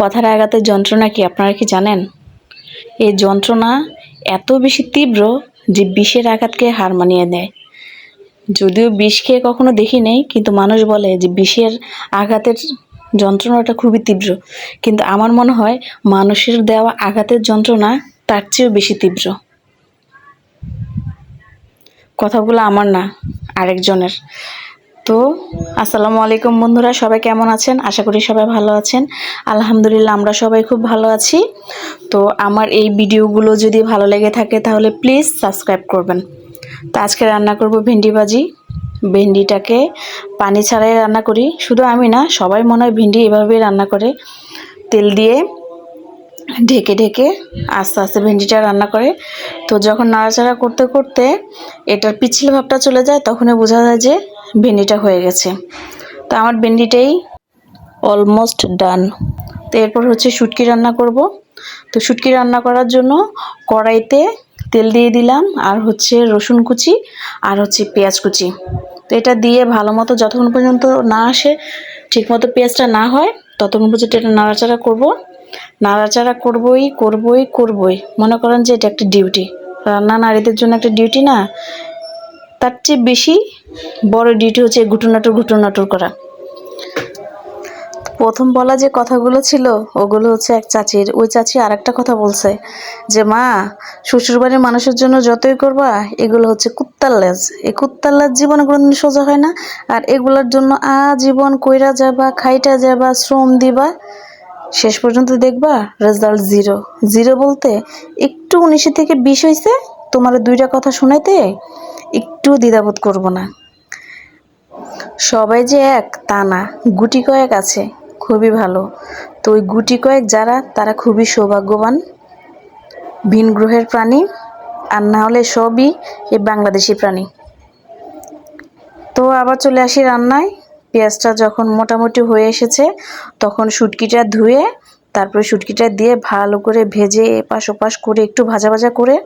কথার আঘাতের যন্ত্রণা কি আপনারা কি জানেন? এই যন্ত্রণা এত বেশি তীব্র যে বিষের আঘাতকে হার মানিয়ে দেয় যদিও বিষ খেয়ে কখনো দেখি নেই, কিন্তু মানুষ বলে যে বিষের আঘাতের যন্ত্রণাটা খুবই তীব্র। কিন্তু আমার মনে হয় মানুষের দেওয়া আঘাতের যন্ত্রণা তার চেয়েও বেশি তীব্র। কথাগুলো আমার না, আরেকজনের। তো আসসালামু আলাইকুম বন্ধুরা, সবাই কেমন আছেন? আশা করি সবাই ভালো আছেন। আলহামদুলিল্লাহ, আমরা সবাই খুব ভালো আছি। তো আমার এই ভিডিওগুলো যদি ভালো লেগে থাকে, তাহলে প্লিজ সাবস্ক্রাইব করবেন। তো আজকে রান্না করব ভেন্ডি ভাজি। ভেন্ডিটাকে পানি ছাড়াই রান্না করি। শুধু আমি না, সবাই মনে হয় ভেন্ডি এভাবেই রান্না করে। তেল দিয়ে ঢেকে ঢেকে আস্তে আস্তে ভেন্ডিটা রান্না করে। তো যখন নাড়াচাড়া করতে করতে এটার পিছিল ভাবটা চলে যায়, তখনই বোঝা যায় যে ভেন্ডিটা হয়ে গেছে। তো আমার ভেন্ডিটাই অলমোস্ট ডান তো এরপর হচ্ছে শুটকি রান্না করব। তো শুটকি রান্না করার জন্য কড়াইতে তেল দিয়ে দিলাম, আর হচ্ছে রসুন কুচি, আর হচ্ছে পেঁয়াজ কুচি। তো এটা দিয়ে ভালো মতো যতক্ষণ পর্যন্ত না আসে, ঠিকমতো পেঁয়াজটা না হয়, ততক্ষণ পর্যন্ত এটা নাড়াচাড়া করব। নাড়াচাড়া করবই করবই করবই। মনে করেন যে এটা একটা ডিউটি রান্না নারীদের জন্য একটা ডিউটি না? তার চেয়ে বেশি বড় ডিউটি হচ্ছে ঘুটুনাটুর ঘুটুনাটুর করা। প্রথম বলা যে কথাগুলো ছিল, ওগুলো হচ্ছে এক চাচির। ওই চাচি আর একটা কথা বলছে যে, মা, শ্বশুরবাড়ির মানুষের জন্য যতই করবা, এগুলো হচ্ছে কুত্তার লেজ। এই কুত্তার লেজ জীবনে কোনোদিন সোজা হয় না। আর এগুলোর জন্য আজীবন কইরা যাবা, খাইটা যাবা, শ্রম দিবা। শেষ পর্যন্ত দেখবা রেজাল্ট জিরো জিরো বলতে একটু উনিশে থেকে বিশ হয়েছে তোমার দুইটা কথা শোনাইতে একটু দ্বিধাবোধ করব না। সবাই যে এক, তা না। গুটি কয়েক আছে, খুবই ভালো। তো ওই গুটি কয়েক যারা, তারা খুবই সৌভাগ্যবান। ভিন গ্রহের প্রাণী, আর না হলে সবই এই বাংলাদেশি প্রাণী। তো আবার চলে আসি রান্নায়। পেঁয়াজটা যখন মোটামুটি হয়ে এসেছে, তখন শুটকিটা ধুয়ে, তারপরে শুটকিটা দিয়ে ভালো করে ভেজে এপাশ ওপাশ করে একটু ভাজা ভাজা করে,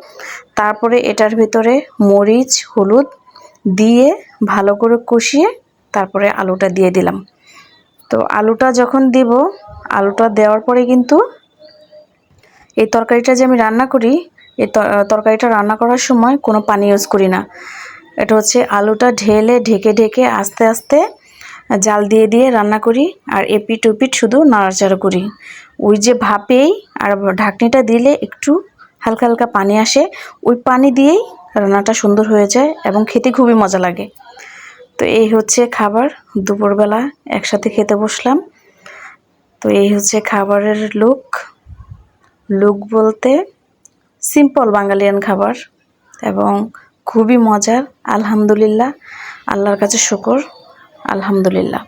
তারপরে এটার ভিতরে মরিচ, হলুদ দিয়ে ভালো করে কষিয়ে তারপরে আলুটা দিয়ে দিলাম। তো আলুটা যখন দিব, আলুটা দেওয়ার পরে কিন্তু এই তরকারিটা যে আমি রান্না করি, এই তরকারিটা রান্না করার সময় কোনো পানি ইউজ করি না। এটা হচ্ছে আলুটা ঢেলে ঢেকে ঢেকে আস্তে আস্তে জাল দিয়ে দিয়ে রান্না করি আর এপিট ওপিট শুধু নাড়াচাড়া করি। ওই যে ভাপেই আর ঢাকনিটা দিলে একটু হালকা হালকা পানি আসে, ওই পানি দিয়েই রান্নাটা সুন্দর হয়ে যায় এবং খেতে খুবই মজা লাগে। তো এই হচ্ছে খাবার। দুপুরবেলা একসাথে খেতে বসলাম। তো এই হচ্ছে খাবারের লুক। লুক বলতে সিম্পল বাঙালিয়ান খাবার এবং খুবই মজার। আলহামদুলিল্লাহ। আল্লাহর কাছে শুকর। আলহামদুলিল্লাহ।